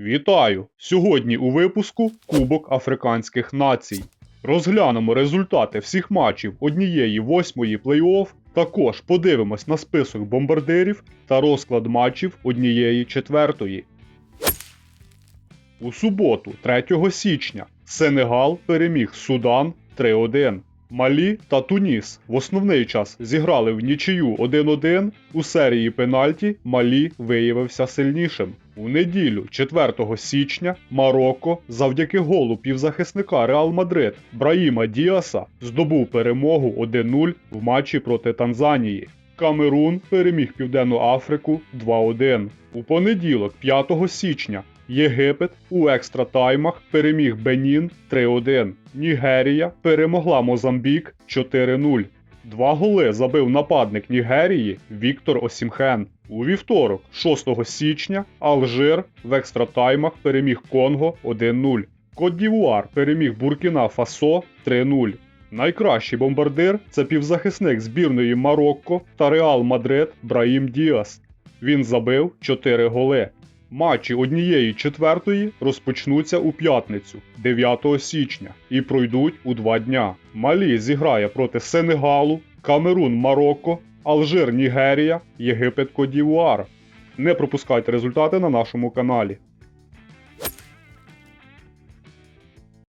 Вітаю! Сьогодні у випуску Кубок Африканських націй. Розглянемо результати всіх матчів однієї восьмої плей-офф. Також подивимось на список бомбардирів та розклад матчів однієї четвертої. У суботу, 3 січня, Сенегал переміг Судан 3-1. Малі та Туніс в основний час зіграли в нічию 1-1. У серії пенальті Малі виявився сильнішим. У неділю, 4 січня, Марокко завдяки голу півзахисника Реал Мадрид Браїма Діаса здобув перемогу 1-0 в матчі проти Танзанії. Камерун переміг Південну Африку 2-1. У понеділок, 5 січня, Єгипет у екстратаймах переміг Бенін 3-1. Нігерія перемогла Мозамбік 4-0. Два голи забив нападник Нігерії Віктор Осімхен. У вівторок, 6 січня, Алжир в екстратаймах переміг Конго 1-0. Кот-Дівуар переміг Буркіна Фасо 3-0. Найкращий бомбардир це півзахисник збірної Марокко та Реал Мадрид Браїм Діас. Він забив 4 голи. Матчі однієї четвертої розпочнуться у п'ятницю, 9 січня, і пройдуть у два дня. Малі зіграє проти Сенегалу, Камерун Марокко, Алжир Нігерія, Єгипет Кодівуар. Не пропускайте результати на нашому каналі.